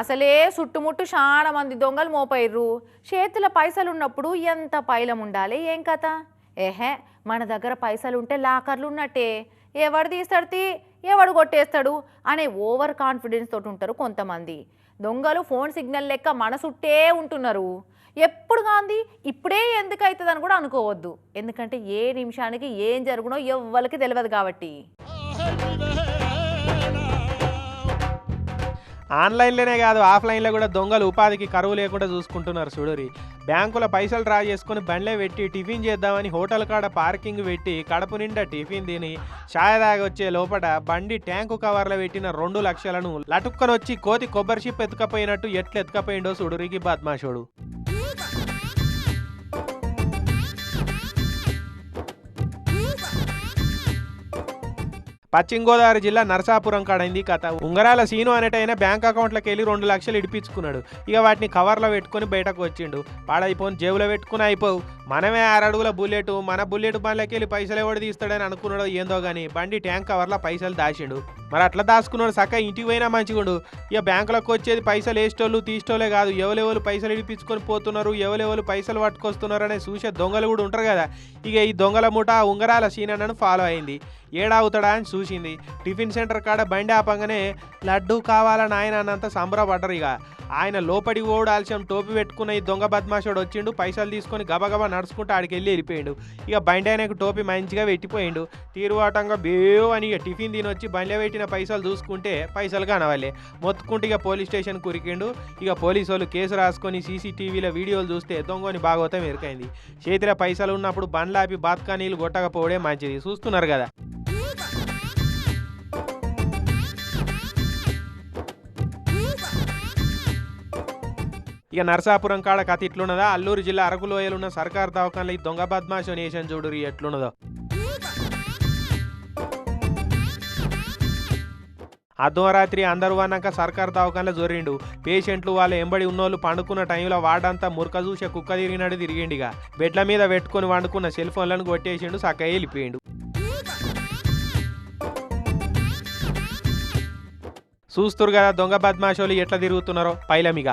అసలే చుట్టుముట్టు చాలా మంది దొంగలు మోపైర్రు. చేతుల పైసలు ఉన్నప్పుడు ఎంత పైలం ఉండాలి ఏం కథ? ఏహే మన దగ్గర పైసలు ఉంటే లాకర్లు ఉన్నట్టే ఎవడు తీస్తాడు తీ ఎవడు కొట్టేస్తాడు అనే ఓవర్ కాన్ఫిడెన్స్ తోటి ఉంటారు కొంతమంది. దొంగలు ఫోన్ సిగ్నల్ లెక్క మన చుట్టే ఉంటున్నారు. ఎప్పుడు కాంది ఇప్పుడే ఎందుకు అని కూడా అనుకోవద్దు. ఎందుకంటే ఏ నిమిషానికి ఏం జరుగునో ఎవ్వరికి తెలియదు కాబట్టి. ఆన్లైన్లోనే కాదు ఆఫ్లైన్లో కూడా దొంగలు ఉపాధికి కరువు లేకుండా చూసుకుంటున్నారు చూడరి బ్యాంకుల పైసలు డ్రా చేసుకుని బండ్లే పెట్టి టిఫిన్ చేద్దామని హోటల్ కాడ పార్కింగ్ పెట్టి కడుపు నిండా టిఫిన్ తిని ఛాయ్ దాగి వచ్చే లోపల బండి ట్యాంకు కవర్లో పెట్టిన రెండు లక్షలను లటుక్కనొచ్చి కోతి కొబ్బరి షిప్ ఎత్తుకపోయినట్టు ఎట్లా ఎత్తుకపోయిండో చూడురికి బద్మాషోడు పశ్చిమ గోదావరి జిల్లా నరసాపురం కాడైంది కథ. ఉంగరాల సీను అనేటైన బ్యాంక్ అకౌంట్లోకి వెళ్ళి రెండు లక్షలు ఇడిపించుకున్నాడు. ఇక వాటిని కవర్లో పెట్టుకొని బయటకు వచ్చిండు. పాడైపోని జేబులో పెట్టుకుని అయిపోవు. మనమే ఆరడుగుల బుల్లెట్ మన బుల్లెట్ బండ్లకి వెళ్ళి పైసలు ఎవడు తీస్తాడని అనుకున్నాడో ఏందో కానీ బండి ట్యాంక్ కవర్లో పైసలు దాచిండు. మరి అట్లా దాచుకున్నాడు సక్క ఇంటికి పోయినా మంచిగుండు ఇక బ్యాంకులకు వచ్చేది పైసలు వేసేటోళ్ళు తీసేటోళ్ళే కాదు. ఎవరెవరు పైసలు ఇడిపించుకొని పోతున్నారు ఎవరెవరు పైసలు పట్టుకొస్తున్నారు అనే చూసే దొంగలు కూడా ఉంటారు కదా. ఇక ఈ దొంగల ముఠ ఉంగరాల సీనన్నను ఫాలో అయింది. ఏడాగుతాడా అని చూసింది. టిఫిన్ సెంటర్ కాడ బండి ఆపంగానే లడ్డు కావాలని ఆయన అన్నంత సంబరపడ్డరు ఇక. ఆయన లోపడి ఓడు ఆలస్యం టోపీ పెట్టుకున్న ఈ దొంగ బద్మాషోడు వచ్చిండు పైసలు తీసుకొని గబగబా నడుచుకుంటూ ఆడికి వెళ్ళి వెళ్ళిపోయిండు. ఇక బండి ఆయనకు టోపీ మంచిగా పెట్టిపోయిండు. తీరువాటంగా బేవ్ అని ఇక టిఫిన్ తిని వచ్చి బండిలో పెట్టిన పైసలు చూసుకుంటే పైసలు కానవాలే. మొత్తుకుంటే ఇక పోలీస్ స్టేషన్ కురికిండు. ఇక పోలీసు వాళ్ళు కేసు రాసుకొని సీసీటీవీలో వీడియోలు చూస్తే దొంగని భాగవతం ఎరుకైంది. చేతిలో పైసలు ఉన్నప్పుడు బండ్లాపి బాత్కా నీళ్ళు కొట్టకపోవడే మంచిది. చూస్తున్నారు కదా. ఇక నర్సాపురం కాడ కథ ఇట్లున్నదా? అల్లూరు జిల్లా అరకు లోయలున్న సర్కార్ దవాఖానలో ఈ దొంగ బద్మాషం నేషన్ చూడురి ఎట్లున్నదో. అర్ధరాత్రి అందరూ అన్నాక సర్కార్ దవాఖానలో జోరిండు పేషెంట్లు వాళ్ళ ఎంబడి ఉన్నోళ్ళు పండుకున్న టైంలో వాడంతా మురక చూసే కుక్క తిరిగినట్టు తిరిగిండిగా బెడ్ల మీద పెట్టుకొని వండుకున్న సెల్ ఫోన్లను కొట్టేసిండు సక్క వెళ్ళిపోయిండు చూస్తురు కదా దొంగ బద్మాషోలు ఎట్లా తిరుగుతున్నారో? పైలమిగా